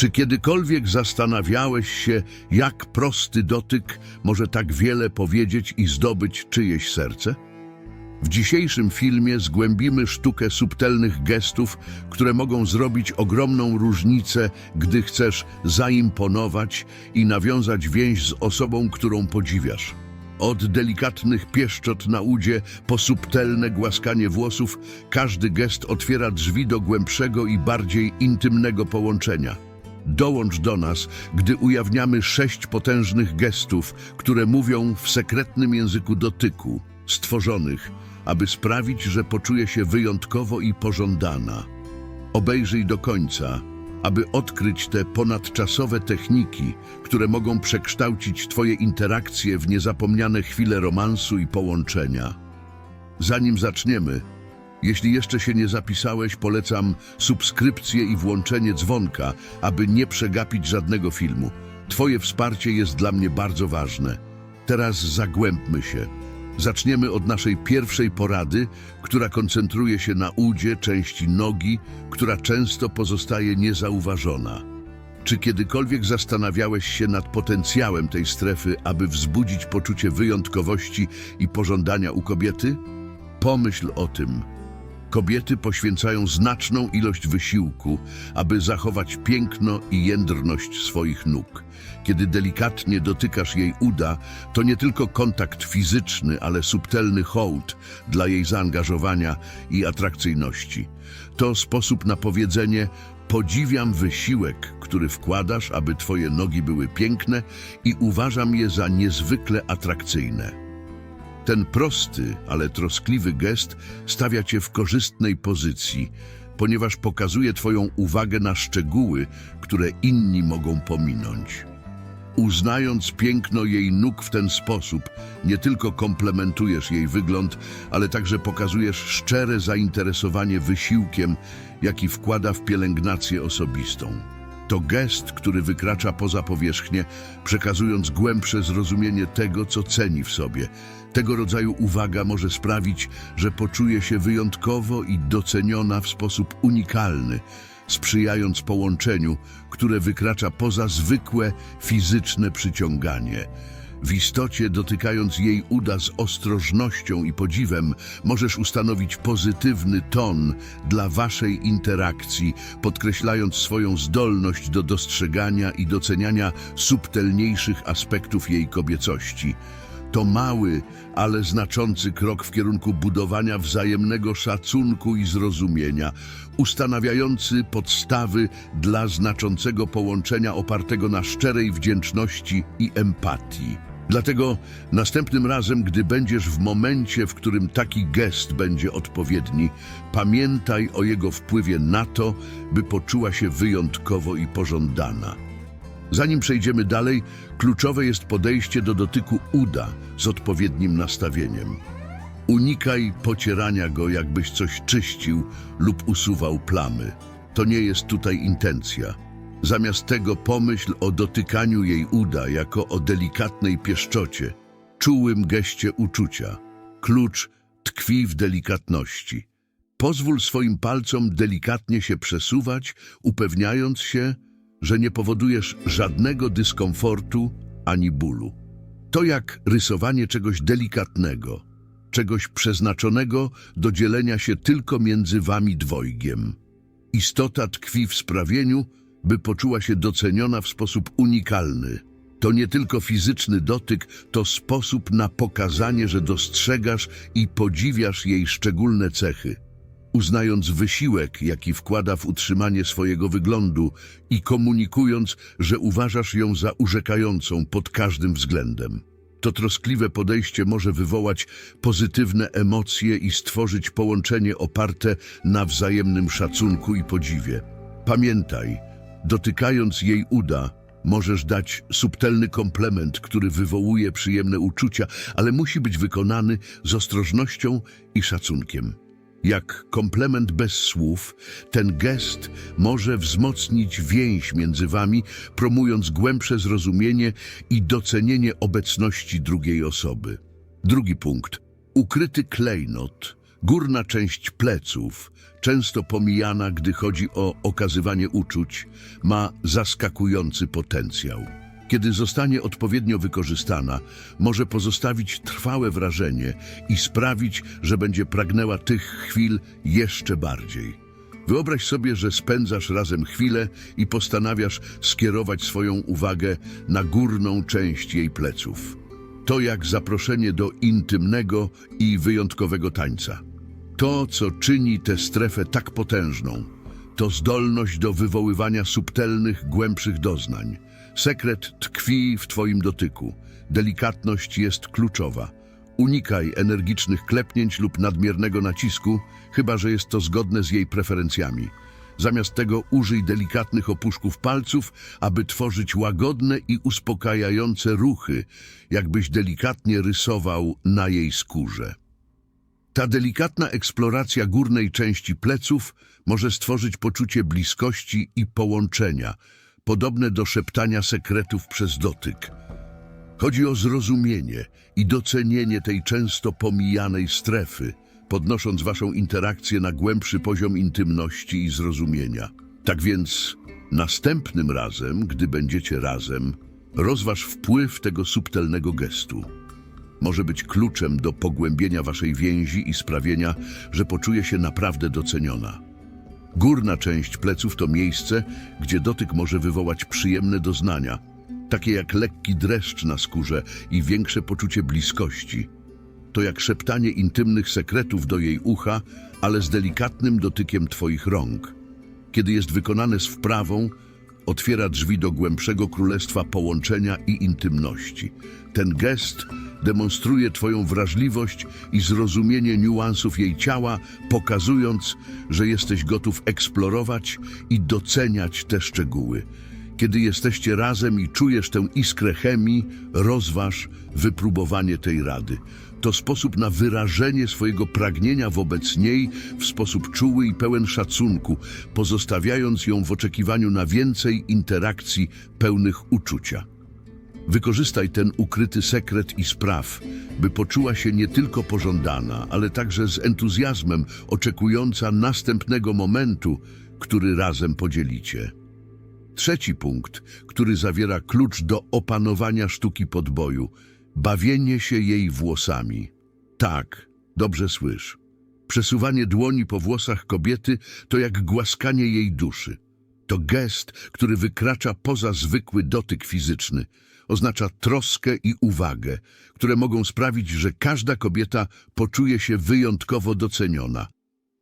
Czy kiedykolwiek zastanawiałeś się, jak prosty dotyk może tak wiele powiedzieć i zdobyć czyjeś serce? W dzisiejszym filmie zgłębimy sztukę subtelnych gestów, które mogą zrobić ogromną różnicę, gdy chcesz zaimponować i nawiązać więź z osobą, którą podziwiasz. Od delikatnych pieszczot na udzie po subtelne głaskanie włosów, każdy gest otwiera drzwi do głębszego i bardziej intymnego połączenia. Dołącz do nas, gdy ujawniamy sześć potężnych gestów, które mówią w sekretnym języku dotyku, stworzonych, aby sprawić, że poczuje się wyjątkowo i pożądana. Obejrzyj do końca, aby odkryć te ponadczasowe techniki, które mogą przekształcić Twoje interakcje w niezapomniane chwile romansu i połączenia. Zanim zaczniemy, jeśli jeszcze się nie zapisałeś, polecam subskrypcję i włączenie dzwonka, aby nie przegapić żadnego filmu. Twoje wsparcie jest dla mnie bardzo ważne. Teraz zagłębmy się. Zaczniemy od naszej pierwszej porady, która koncentruje się na udzie części nogi, która często pozostaje niezauważona. Czy kiedykolwiek zastanawiałeś się nad potencjałem tej strefy, aby wzbudzić poczucie wyjątkowości i pożądania u kobiety? Pomyśl o tym. Kobiety poświęcają znaczną ilość wysiłku, aby zachować piękno i jędrność swoich nóg. Kiedy delikatnie dotykasz jej uda, to nie tylko kontakt fizyczny, ale subtelny hołd dla jej zaangażowania i atrakcyjności. To sposób na powiedzenie podziwiam wysiłek, który wkładasz, aby twoje nogi były piękne i uważam je za niezwykle atrakcyjne. Ten prosty, ale troskliwy gest stawia cię w korzystnej pozycji, ponieważ pokazuje Twoją uwagę na szczegóły, które inni mogą pominąć. Uznając piękno jej nóg w ten sposób, nie tylko komplementujesz jej wygląd, ale także pokazujesz szczere zainteresowanie wysiłkiem, jaki wkłada w pielęgnację osobistą. To gest, który wykracza poza powierzchnię, przekazując głębsze zrozumienie tego, co ceni w sobie. Tego rodzaju uwaga może sprawić, że poczuje się wyjątkowo i doceniona w sposób unikalny, sprzyjając połączeniu, które wykracza poza zwykłe fizyczne przyciąganie. W istocie, dotykając jej uda z ostrożnością i podziwem, możesz ustanowić pozytywny ton dla waszej interakcji, podkreślając swoją zdolność do dostrzegania i doceniania subtelniejszych aspektów jej kobiecości. To mały, ale znaczący krok w kierunku budowania wzajemnego szacunku i zrozumienia, ustanawiający podstawy dla znaczącego połączenia opartego na szczerej wdzięczności i empatii. Dlatego następnym razem, gdy będziesz w momencie, w którym taki gest będzie odpowiedni, pamiętaj o jego wpływie na to, by poczuła się wyjątkowo i pożądana. Zanim przejdziemy dalej, kluczowe jest podejście do dotyku uda z odpowiednim nastawieniem. Unikaj pocierania go, jakbyś coś czyścił lub usuwał plamy. To nie jest tutaj intencja. Zamiast tego pomyśl o dotykaniu jej uda jako o delikatnej pieszczocie, czułym geście uczucia. Klucz tkwi w delikatności. Pozwól swoim palcom delikatnie się przesuwać, upewniając się, że nie powodujesz żadnego dyskomfortu ani bólu. To jak rysowanie czegoś delikatnego, czegoś przeznaczonego do dzielenia się tylko między wami dwojgiem. Istota tkwi w sprawieniu, by poczuła się doceniona w sposób unikalny. To nie tylko fizyczny dotyk, to sposób na pokazanie, że dostrzegasz i podziwiasz jej szczególne cechy uznając wysiłek, jaki wkłada w utrzymanie swojego wyglądu i komunikując, że uważasz ją za urzekającą pod każdym względem. To troskliwe podejście może wywołać pozytywne emocje i stworzyć połączenie oparte na wzajemnym szacunku i podziwie. Pamiętaj, dotykając jej uda, możesz dać subtelny komplement, który wywołuje przyjemne uczucia, ale musi być wykonany z ostrożnością i szacunkiem. Jak komplement bez słów, ten gest może wzmocnić więź między wami, promując głębsze zrozumienie i docenienie obecności drugiej osoby. Drugi punkt. Ukryty klejnot, Górna część pleców, często pomijana, gdy chodzi o okazywanie uczuć, ma zaskakujący potencjał. Kiedy zostanie odpowiednio wykorzystana, może pozostawić trwałe wrażenie i sprawić, że będzie pragnęła tych chwil jeszcze bardziej. Wyobraź sobie, że spędzasz razem chwilę i postanawiasz skierować swoją uwagę na górną część jej pleców. To jak zaproszenie do intymnego i wyjątkowego tańca. To, co czyni tę strefę tak potężną, to zdolność do wywoływania subtelnych, głębszych doznań. Sekret tkwi w Twoim dotyku. Delikatność jest kluczowa. Unikaj energicznych klepnięć lub nadmiernego nacisku, chyba że jest to zgodne z jej preferencjami. Zamiast tego użyj delikatnych opuszków palców, aby tworzyć łagodne i uspokajające ruchy, jakbyś delikatnie rysował na jej skórze. Ta delikatna eksploracja górnej części pleców może stworzyć poczucie bliskości i połączenia, podobne do szeptania sekretów przez dotyk. Chodzi o zrozumienie i docenienie tej często pomijanej strefy, podnosząc waszą interakcję na głębszy poziom intymności i zrozumienia. Tak więc następnym razem, gdy będziecie razem, rozważ wpływ tego subtelnego gestu. Może być kluczem do pogłębienia waszej więzi i sprawienia, że poczuje się naprawdę doceniona. Górna część pleców to miejsce, gdzie dotyk może wywołać przyjemne doznania, takie jak lekki dreszcz na skórze i większe poczucie bliskości. To jak szeptanie intymnych sekretów do jej ucha, ale z delikatnym dotykiem twoich rąk. Kiedy jest wykonane z wprawą, otwiera drzwi do głębszego królestwa połączenia i intymności. Ten gest demonstruje Twoją wrażliwość i zrozumienie niuansów jej ciała, pokazując, że jesteś gotów eksplorować i doceniać te szczegóły. Kiedy jesteście razem i czujesz tę iskrę chemii, rozważ wypróbowanie tej rady. To sposób na wyrażenie swojego pragnienia wobec niej w sposób czuły i pełen szacunku, pozostawiając ją w oczekiwaniu na więcej interakcji pełnych uczucia. Wykorzystaj ten ukryty sekret i spraw, by poczuła się nie tylko pożądana, ale także z entuzjazmem oczekująca następnego momentu, który razem podzielicie. Trzeci punkt, który zawiera klucz do opanowania sztuki podboju, bawienie się jej włosami. Tak, dobrze słysz. Przesuwanie dłoni po włosach kobiety to jak głaskanie jej duszy. To gest, który wykracza poza zwykły dotyk fizyczny. Oznacza troskę i uwagę, które mogą sprawić, że każda kobieta poczuje się wyjątkowo doceniona.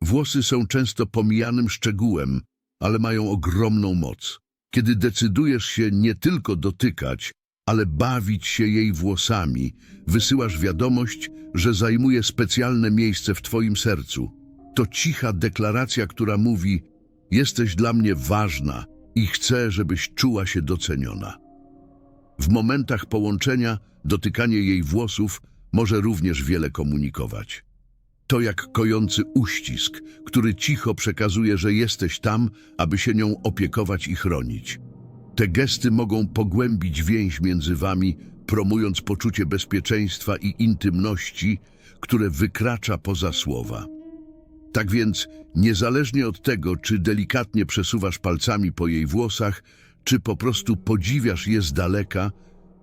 Włosy są często pomijanym szczegółem, ale mają ogromną moc. Kiedy decydujesz się nie tylko dotykać, ale bawić się jej włosami, wysyłasz wiadomość, że zajmuje specjalne miejsce w Twoim sercu. To cicha deklaracja, która mówi: Jesteś dla mnie ważna i chcę, żebyś czuła się doceniona. W momentach połączenia dotykanie jej włosów może również wiele komunikować. To jak kojący uścisk, który cicho przekazuje, że jesteś tam, aby się nią opiekować i chronić. Te gesty mogą pogłębić więź między wami, promując poczucie bezpieczeństwa i intymności, które wykracza poza słowa. Tak więc, niezależnie od tego, czy delikatnie przesuwasz palcami po jej włosach, czy po prostu podziwiasz je z daleka,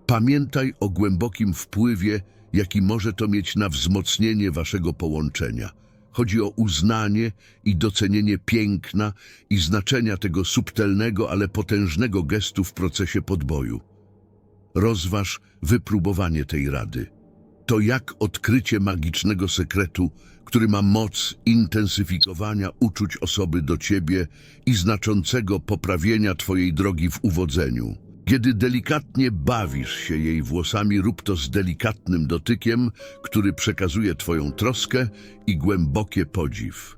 pamiętaj o głębokim wpływie, jaki może to mieć na wzmocnienie waszego połączenia. Chodzi o uznanie i docenienie piękna i znaczenia tego subtelnego, ale potężnego gestu w procesie podboju. Rozważ wypróbowanie tej rady. To jak odkrycie magicznego sekretu, który ma moc intensyfikowania uczuć osoby do ciebie i znaczącego poprawienia twojej drogi w uwodzeniu. Kiedy delikatnie bawisz się jej włosami, rób to z delikatnym dotykiem, który przekazuje twoją troskę i głębokie podziw.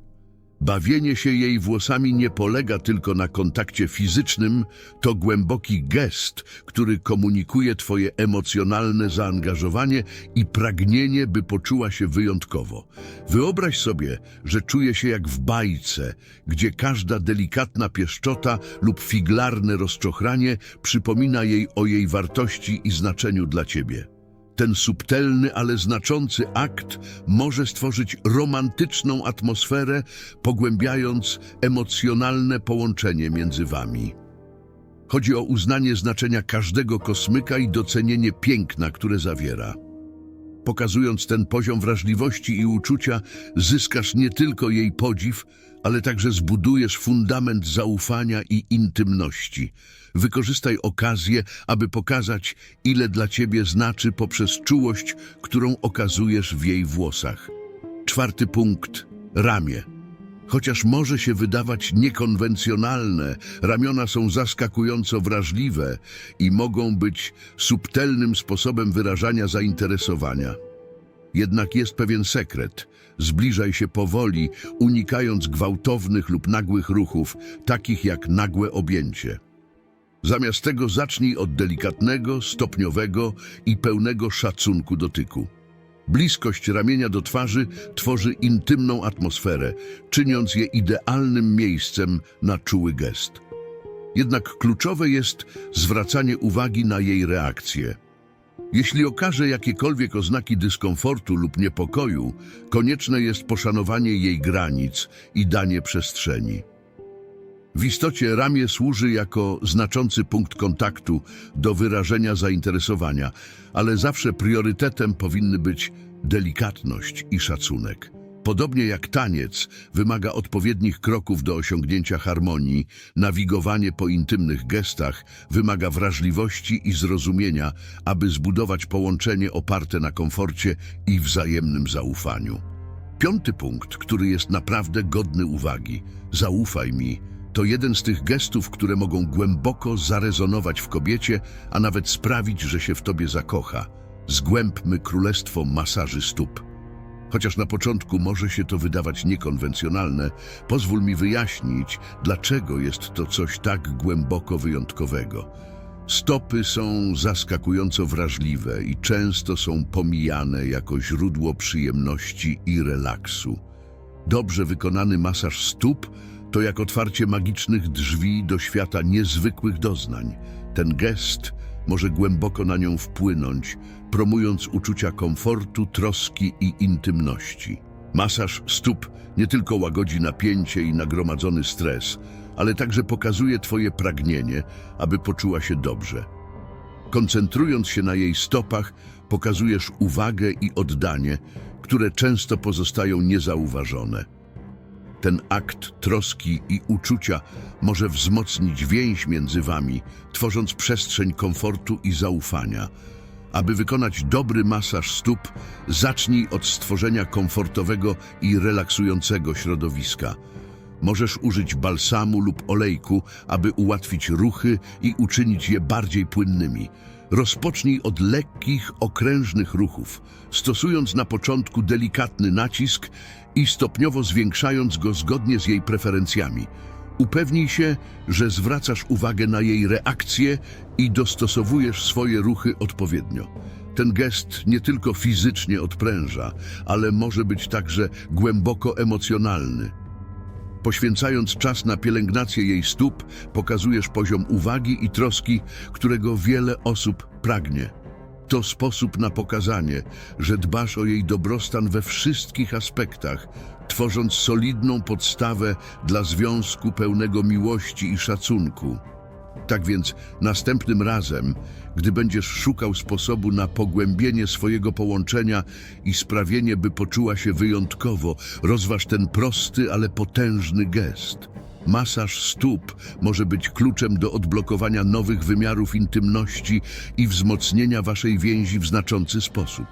Bawienie się jej włosami nie polega tylko na kontakcie fizycznym, to głęboki gest, który komunikuje Twoje emocjonalne zaangażowanie i pragnienie, by poczuła się wyjątkowo. Wyobraź sobie, że czuje się jak w bajce, gdzie każda delikatna pieszczota lub figlarne rozczochranie przypomina jej o jej wartości i znaczeniu dla Ciebie. Ten subtelny, ale znaczący akt może stworzyć romantyczną atmosferę, pogłębiając emocjonalne połączenie między wami. Chodzi o uznanie znaczenia każdego kosmyka i docenienie piękna, które zawiera. Pokazując ten poziom wrażliwości i uczucia, zyskasz nie tylko jej podziw, ale także zbudujesz fundament zaufania i intymności. Wykorzystaj okazję, aby pokazać, ile dla ciebie znaczy poprzez czułość, którą okazujesz w jej włosach. Czwarty punkt ramię. Chociaż może się wydawać niekonwencjonalne, ramiona są zaskakująco wrażliwe i mogą być subtelnym sposobem wyrażania zainteresowania. Jednak jest pewien sekret. Zbliżaj się powoli, unikając gwałtownych lub nagłych ruchów, takich jak nagłe objęcie. Zamiast tego zacznij od delikatnego, stopniowego i pełnego szacunku dotyku. Bliskość ramienia do twarzy tworzy intymną atmosferę, czyniąc je idealnym miejscem na czuły gest. Jednak kluczowe jest zwracanie uwagi na jej reakcję. Jeśli okaże jakiekolwiek oznaki dyskomfortu lub niepokoju, konieczne jest poszanowanie jej granic i danie przestrzeni. W istocie ramię służy jako znaczący punkt kontaktu do wyrażenia zainteresowania, ale zawsze priorytetem powinny być delikatność i szacunek. Podobnie jak taniec wymaga odpowiednich kroków do osiągnięcia harmonii, nawigowanie po intymnych gestach wymaga wrażliwości i zrozumienia, aby zbudować połączenie oparte na komforcie i wzajemnym zaufaniu. Piąty punkt, który jest naprawdę godny uwagi. Zaufaj mi. To jeden z tych gestów, które mogą głęboko zarezonować w kobiecie, a nawet sprawić, że się w tobie zakocha. Zgłębmy królestwo masaży stóp. Chociaż na początku może się to wydawać niekonwencjonalne, pozwól mi wyjaśnić, dlaczego jest to coś tak głęboko wyjątkowego. Stopy są zaskakująco wrażliwe i często są pomijane jako źródło przyjemności i relaksu. Dobrze wykonany masaż stóp to jak otwarcie magicznych drzwi do świata niezwykłych doznań. Ten gest może głęboko na nią wpłynąć, promując uczucia komfortu, troski i intymności. Masaż stóp nie tylko łagodzi napięcie i nagromadzony stres, ale także pokazuje Twoje pragnienie, aby poczuła się dobrze. Koncentrując się na jej stopach, pokazujesz uwagę i oddanie, które często pozostają niezauważone. Ten akt troski i uczucia może wzmocnić więź między wami, tworząc przestrzeń komfortu i zaufania. Aby wykonać dobry masaż stóp, zacznij od stworzenia komfortowego i relaksującego środowiska. Możesz użyć balsamu lub olejku, aby ułatwić ruchy i uczynić je bardziej płynnymi. Rozpocznij od lekkich, okrężnych ruchów, stosując na początku delikatny nacisk i stopniowo zwiększając go zgodnie z jej preferencjami. Upewnij się, że zwracasz uwagę na jej reakcję i dostosowujesz swoje ruchy odpowiednio. Ten gest nie tylko fizycznie odpręża, ale może być także głęboko emocjonalny. Poświęcając czas na pielęgnację jej stóp, pokazujesz poziom uwagi i troski, którego wiele osób pragnie. To sposób na pokazanie, że dbasz o jej dobrostan we wszystkich aspektach, tworząc solidną podstawę dla związku pełnego miłości i szacunku. Tak więc następnym razem, gdy będziesz szukał sposobu na pogłębienie swojego połączenia i sprawienie, by poczuła się wyjątkowo, rozważ ten prosty, ale potężny gest. Masaż stóp może być kluczem do odblokowania nowych wymiarów intymności i wzmocnienia waszej więzi w znaczący sposób.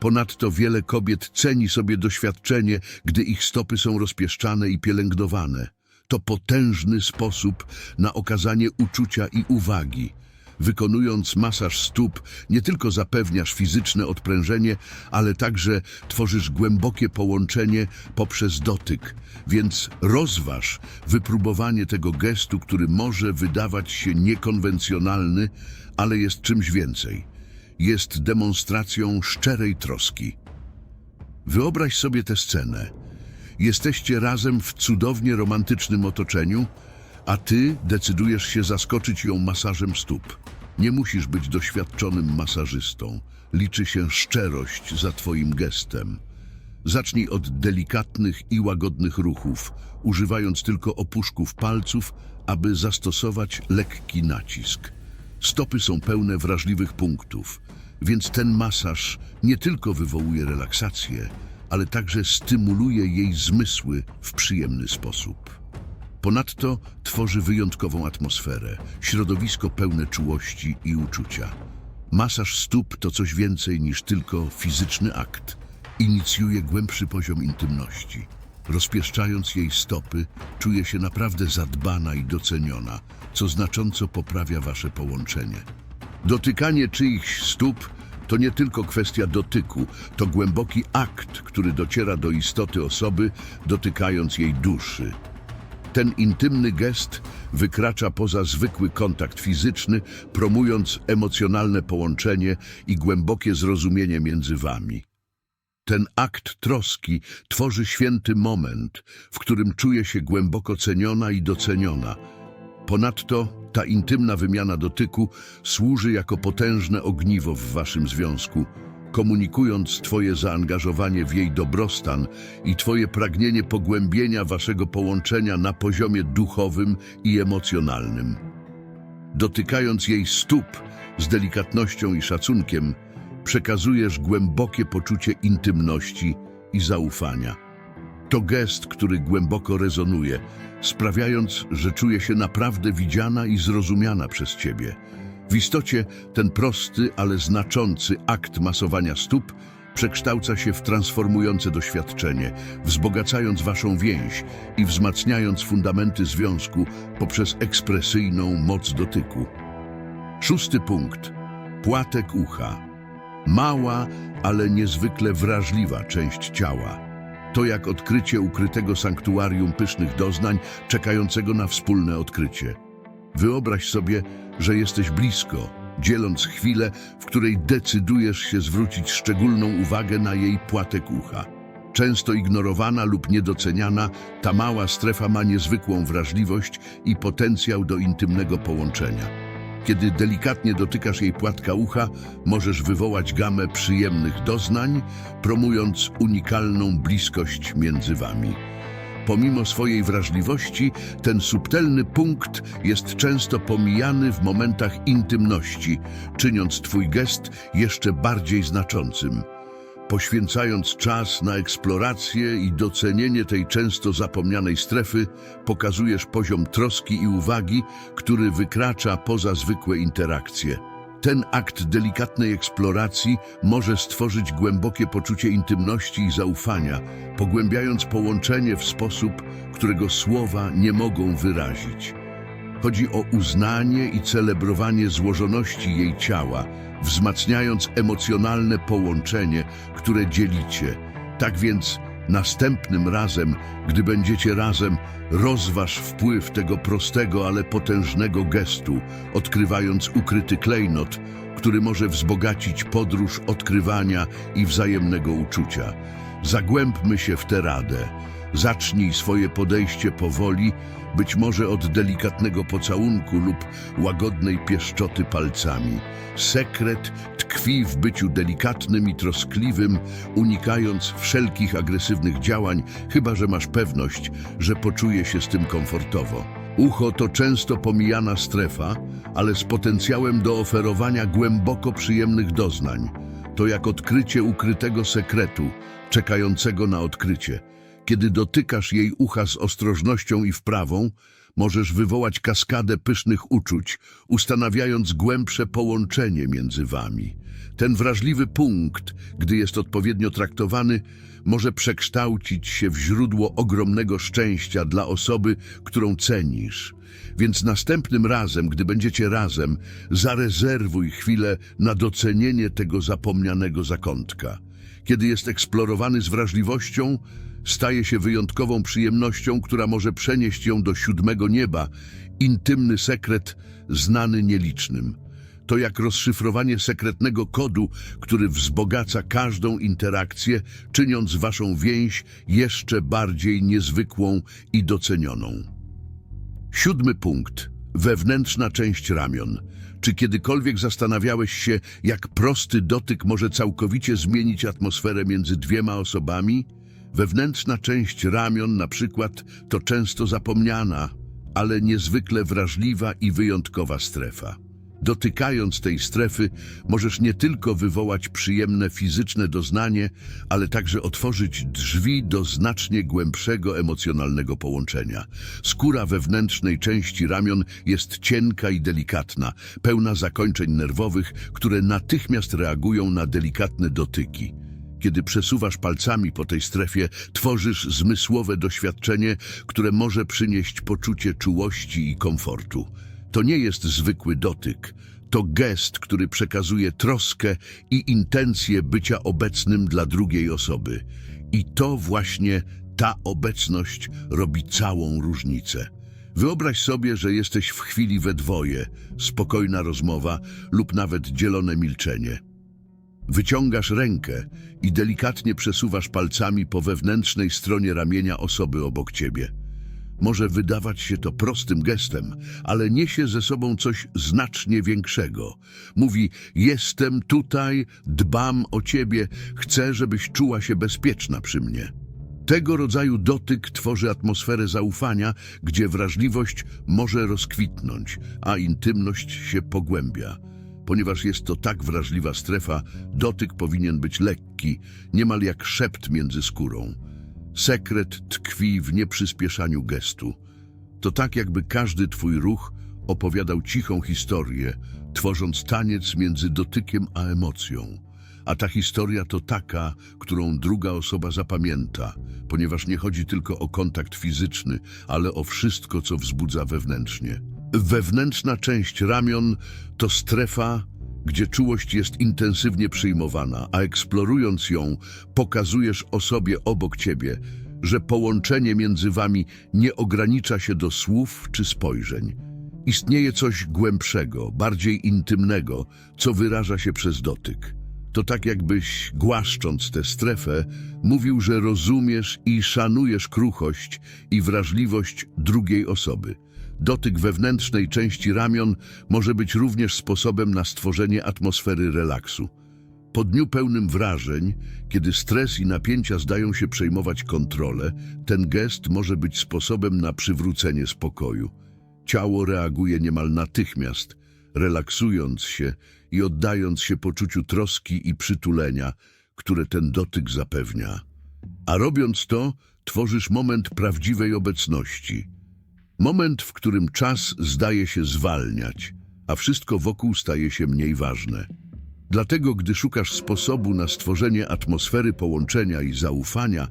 Ponadto wiele kobiet ceni sobie doświadczenie, gdy ich stopy są rozpieszczane i pielęgnowane. To potężny sposób na okazanie uczucia i uwagi. Wykonując masaż stóp, nie tylko zapewniasz fizyczne odprężenie, ale także tworzysz głębokie połączenie poprzez dotyk. Więc rozważ wypróbowanie tego gestu, który może wydawać się niekonwencjonalny, ale jest czymś więcej. Jest demonstracją szczerej troski. Wyobraź sobie tę scenę. Jesteście razem w cudownie romantycznym otoczeniu, a ty decydujesz się zaskoczyć ją masażem stóp. Nie musisz być doświadczonym masażystą. Liczy się szczerość za twoim gestem. Zacznij od delikatnych i łagodnych ruchów, używając tylko opuszków palców, aby zastosować lekki nacisk. Stopy są pełne wrażliwych punktów, więc ten masaż nie tylko wywołuje relaksację, ale także stymuluje jej zmysły w przyjemny sposób. Ponadto tworzy wyjątkową atmosferę, środowisko pełne czułości i uczucia. Masaż stóp to coś więcej niż tylko fizyczny akt. Inicjuje głębszy poziom intymności. Rozpieszczając jej stopy, czuje się naprawdę zadbana i doceniona, co znacząco poprawia wasze połączenie. Dotykanie czyichś stóp to nie tylko kwestia dotyku, to głęboki akt, który dociera do istoty osoby, dotykając jej duszy. Ten intymny gest wykracza poza zwykły kontakt fizyczny, promując emocjonalne połączenie i głębokie zrozumienie między wami. Ten akt troski tworzy święty moment, w którym czuje się głęboko ceniona i doceniona. Ponadto ta intymna wymiana dotyku służy jako potężne ogniwo w waszym związku, komunikując Twoje zaangażowanie w jej dobrostan i Twoje pragnienie pogłębienia waszego połączenia na poziomie duchowym i emocjonalnym. Dotykając jej stóp z delikatnością i szacunkiem, przekazujesz głębokie poczucie intymności i zaufania. To gest, który głęboko rezonuje, sprawiając, że czuje się naprawdę widziana i zrozumiana przez Ciebie. W istocie ten prosty, ale znaczący akt masowania stóp przekształca się w transformujące doświadczenie, wzbogacając Waszą więź i wzmacniając fundamenty związku poprzez ekspresyjną moc dotyku. Szósty punkt. Płatek ucha. Mała, ale niezwykle wrażliwa część ciała. To jak odkrycie ukrytego sanktuarium pysznych doznań, czekającego na wspólne odkrycie. Wyobraź sobie, że jesteś blisko, dzieląc chwilę, w której decydujesz się zwrócić szczególną uwagę na jej płatek ucha. Często ignorowana lub niedoceniana, ta mała strefa ma niezwykłą wrażliwość i potencjał do intymnego połączenia. Kiedy delikatnie dotykasz jej płatka ucha, możesz wywołać gamę przyjemnych doznań, promując unikalną bliskość między wami. Pomimo swojej wrażliwości, ten subtelny punkt jest często pomijany w momentach intymności, czyniąc twój gest jeszcze bardziej znaczącym. Poświęcając czas na eksplorację i docenienie tej często zapomnianej strefy, pokazujesz poziom troski i uwagi, który wykracza poza zwykłe interakcje. Ten akt delikatnej eksploracji może stworzyć głębokie poczucie intymności i zaufania, pogłębiając połączenie w sposób, którego słowa nie mogą wyrazić. Chodzi o uznanie i celebrowanie złożoności jej ciała, wzmacniając emocjonalne połączenie, które dzielicie. Tak więc następnym razem, gdy będziecie razem, rozważ wpływ tego prostego, ale potężnego gestu, odkrywając ukryty klejnot, który może wzbogacić podróż odkrywania i wzajemnego uczucia. Zagłębmy się w tę radę. Zacznij swoje podejście powoli, być może od delikatnego pocałunku lub łagodnej pieszczoty palcami. Sekret tkwi w byciu delikatnym i troskliwym, unikając wszelkich agresywnych działań, chyba że masz pewność, że poczuje się z tym komfortowo. Ucho to często pomijana strefa, ale z potencjałem do oferowania głęboko przyjemnych doznań. To jak odkrycie ukrytego sekretu, czekającego na odkrycie. Kiedy dotykasz jej ucha z ostrożnością i wprawą, możesz wywołać kaskadę pysznych uczuć, ustanawiając głębsze połączenie między wami. Ten wrażliwy punkt, gdy jest odpowiednio traktowany, może przekształcić się w źródło ogromnego szczęścia dla osoby, którą cenisz. Więc następnym razem, gdy będziecie razem, zarezerwuj chwilę na docenienie tego zapomnianego zakątka. Kiedy jest eksplorowany z wrażliwością, staje się wyjątkową przyjemnością, która może przenieść ją do siódmego nieba, intymny sekret znany nielicznym. To jak rozszyfrowanie sekretnego kodu, który wzbogaca każdą interakcję, czyniąc waszą więź jeszcze bardziej niezwykłą i docenioną. Siódmy punkt. Wewnętrzna część ramion. Czy kiedykolwiek zastanawiałeś się, jak prosty dotyk może całkowicie zmienić atmosferę między dwiema osobami? Wewnętrzna część ramion, na przykład, to często zapomniana, ale niezwykle wrażliwa i wyjątkowa strefa. Dotykając tej strefy, możesz nie tylko wywołać przyjemne fizyczne doznanie, ale także otworzyć drzwi do znacznie głębszego emocjonalnego połączenia. Skóra wewnętrznej części ramion jest cienka i delikatna, pełna zakończeń nerwowych, które natychmiast reagują na delikatne dotyki. Kiedy przesuwasz palcami po tej strefie, tworzysz zmysłowe doświadczenie, które może przynieść poczucie czułości i komfortu. To nie jest zwykły dotyk. To gest, który przekazuje troskę i intencję bycia obecnym dla drugiej osoby. I to właśnie ta obecność robi całą różnicę. Wyobraź sobie, że jesteś w chwili we dwoje, spokojna rozmowa lub nawet dzielone milczenie. Wyciągasz rękę i delikatnie przesuwasz palcami po wewnętrznej stronie ramienia osoby obok ciebie. Może wydawać się to prostym gestem, ale niesie ze sobą coś znacznie większego. Mówi: Jestem tutaj, dbam o ciebie, chcę, żebyś czuła się bezpieczna przy mnie. Tego rodzaju dotyk tworzy atmosferę zaufania, gdzie wrażliwość może rozkwitnąć, a intymność się pogłębia. Ponieważ jest to tak wrażliwa strefa, dotyk powinien być lekki, niemal jak szept między skórą. Sekret tkwi w nieprzyspieszaniu gestu. To tak, jakby każdy twój ruch opowiadał cichą historię, tworząc taniec między dotykiem a emocją. A ta historia to taka, którą druga osoba zapamięta, ponieważ nie chodzi tylko o kontakt fizyczny, ale o wszystko, co wzbudza wewnętrznie. Wewnętrzna część ramion to strefa, gdzie czułość jest intensywnie przyjmowana, a eksplorując ją, pokazujesz osobie obok ciebie, że połączenie między wami nie ogranicza się do słów czy spojrzeń. Istnieje coś głębszego, bardziej intymnego, co wyraża się przez dotyk. To tak jakbyś, głaszcząc tę strefę, mówił, że rozumiesz i szanujesz kruchość i wrażliwość drugiej osoby. Dotyk wewnętrznej części ramion może być również sposobem na stworzenie atmosfery relaksu. Po dniu pełnym wrażeń, kiedy stres i napięcia zdają się przejmować kontrolę, ten gest może być sposobem na przywrócenie spokoju. Ciało reaguje niemal natychmiast, relaksując się i oddając się poczuciu troski i przytulenia, które ten dotyk zapewnia. A robiąc to, tworzysz moment prawdziwej obecności. Moment, w którym czas zdaje się zwalniać, a wszystko wokół staje się mniej ważne. Dlatego, gdy szukasz sposobu na stworzenie atmosfery połączenia i zaufania,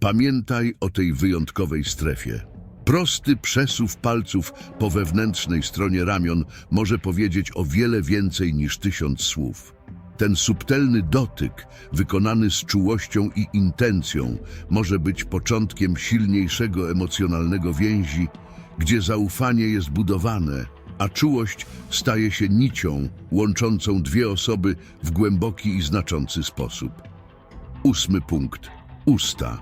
pamiętaj o tej wyjątkowej strefie. Prosty przesuw palców po wewnętrznej stronie ramion może powiedzieć o wiele więcej niż tysiąc słów. Ten subtelny dotyk, wykonany z czułością i intencją, może być początkiem silniejszego emocjonalnego więzi, gdzie zaufanie jest budowane, a czułość staje się nicią łączącą dwie osoby w głęboki i znaczący sposób. Ósmy punkt. Usta.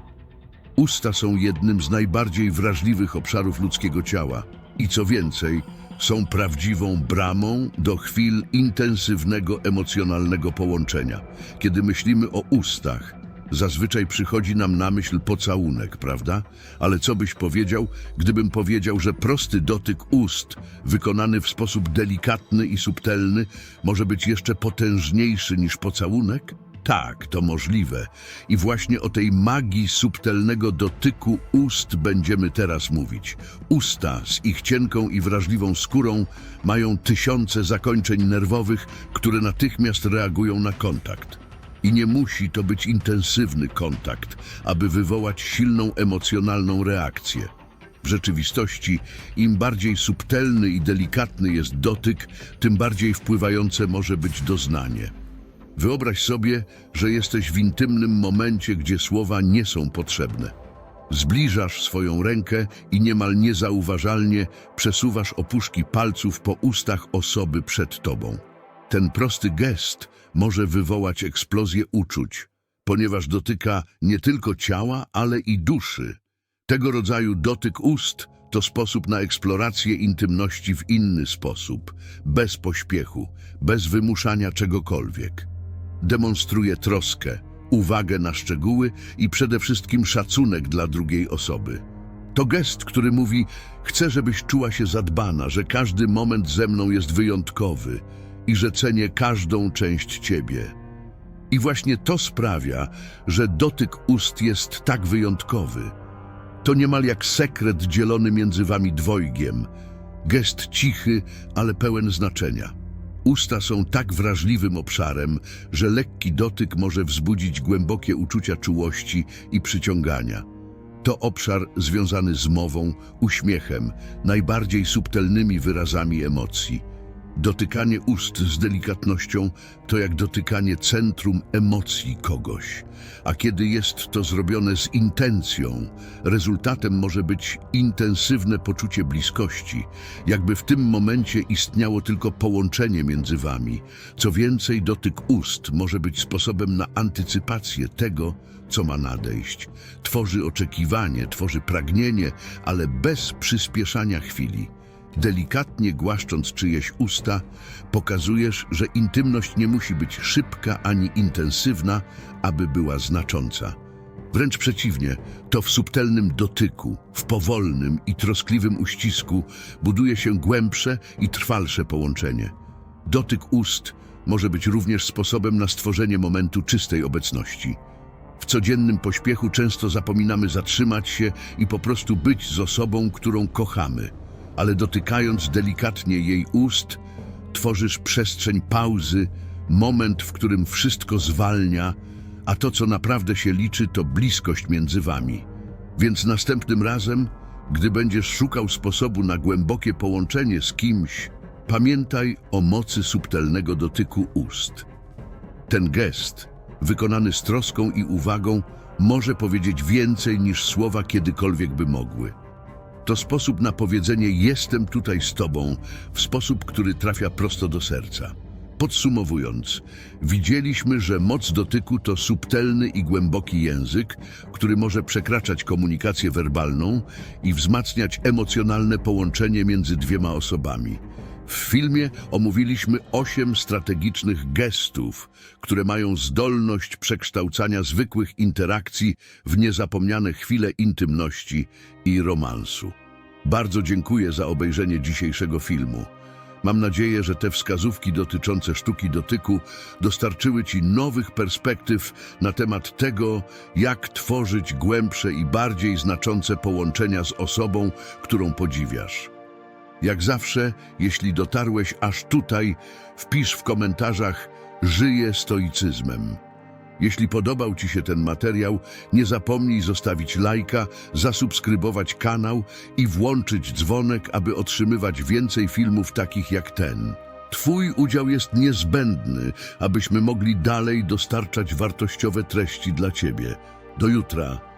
Usta są jednym z najbardziej wrażliwych obszarów ludzkiego ciała i co więcej, są prawdziwą bramą do chwil intensywnego emocjonalnego połączenia. Kiedy myślimy o ustach, zazwyczaj przychodzi nam na myśl pocałunek, prawda? Ale co byś powiedział, gdybym powiedział, że prosty dotyk ust, wykonany w sposób delikatny i subtelny, może być jeszcze potężniejszy niż pocałunek? Tak, to możliwe. I właśnie o tej magii subtelnego dotyku ust będziemy teraz mówić. Usta z ich cienką i wrażliwą skórą mają tysiące zakończeń nerwowych, które natychmiast reagują na kontakt. I nie musi to być intensywny kontakt, aby wywołać silną emocjonalną reakcję. W rzeczywistości, im bardziej subtelny i delikatny jest dotyk, tym bardziej wpływające może być doznanie. Wyobraź sobie, że jesteś w intymnym momencie, gdzie słowa nie są potrzebne. Zbliżasz swoją rękę i niemal niezauważalnie przesuwasz opuszki palców po ustach osoby przed tobą. Ten prosty gest może wywołać eksplozję uczuć, ponieważ dotyka nie tylko ciała, ale i duszy. Tego rodzaju dotyk ust to sposób na eksplorację intymności w inny sposób, bez pośpiechu, bez wymuszania czegokolwiek. Demonstruje troskę, uwagę na szczegóły i przede wszystkim szacunek dla drugiej osoby. To gest, który mówi: Chcę, żebyś czuła się zadbana, że każdy moment ze mną jest wyjątkowy i że cenię każdą część ciebie. I właśnie to sprawia, że dotyk ust jest tak wyjątkowy. To niemal jak sekret dzielony między wami dwojgiem. Gest cichy, ale pełen znaczenia. Usta są tak wrażliwym obszarem, że lekki dotyk może wzbudzić głębokie uczucia czułości i przyciągania. To obszar związany z mową, uśmiechem, najbardziej subtelnymi wyrazami emocji. Dotykanie ust z delikatnością to jak dotykanie centrum emocji kogoś, a kiedy jest to zrobione z intencją, rezultatem może być intensywne poczucie bliskości, jakby w tym momencie istniało tylko połączenie między wami. Co więcej, dotyk ust może być sposobem na antycypację tego, co ma nadejść. Tworzy oczekiwanie, tworzy pragnienie, ale bez przyspieszania chwili. Delikatnie głaszcząc czyjeś usta, pokazujesz, że intymność nie musi być szybka ani intensywna, aby była znacząca. Wręcz przeciwnie, to w subtelnym dotyku, w powolnym i troskliwym uścisku buduje się głębsze i trwalsze połączenie. Dotyk ust może być również sposobem na stworzenie momentu czystej obecności. W codziennym pośpiechu często zapominamy zatrzymać się i po prostu być z osobą, którą kochamy ale dotykając delikatnie jej ust, tworzysz przestrzeń pauzy, moment, w którym wszystko zwalnia, a to, co naprawdę się liczy, to bliskość między wami. Więc następnym razem, gdy będziesz szukał sposobu na głębokie połączenie z kimś, pamiętaj o mocy subtelnego dotyku ust. Ten gest, wykonany z troską i uwagą, może powiedzieć więcej niż słowa kiedykolwiek by mogły. To sposób na powiedzenie jestem tutaj z Tobą w sposób, który trafia prosto do serca. Podsumowując, widzieliśmy, że moc dotyku to subtelny i głęboki język, który może przekraczać komunikację werbalną i wzmacniać emocjonalne połączenie między dwiema osobami. W filmie omówiliśmy osiem strategicznych gestów, które mają zdolność przekształcania zwykłych interakcji w niezapomniane chwile intymności i romansu. Bardzo dziękuję za obejrzenie dzisiejszego filmu. Mam nadzieję, że te wskazówki dotyczące sztuki dotyku dostarczyły Ci nowych perspektyw na temat tego, jak tworzyć głębsze i bardziej znaczące połączenia z osobą, którą podziwiasz. Jak zawsze, jeśli dotarłeś aż tutaj, wpisz w komentarzach Żyję stoicyzmem. Jeśli podobał Ci się ten materiał, nie zapomnij zostawić lajka, zasubskrybować kanał i włączyć dzwonek, aby otrzymywać więcej filmów takich jak ten. Twój udział jest niezbędny, abyśmy mogli dalej dostarczać wartościowe treści dla Ciebie. Do jutra.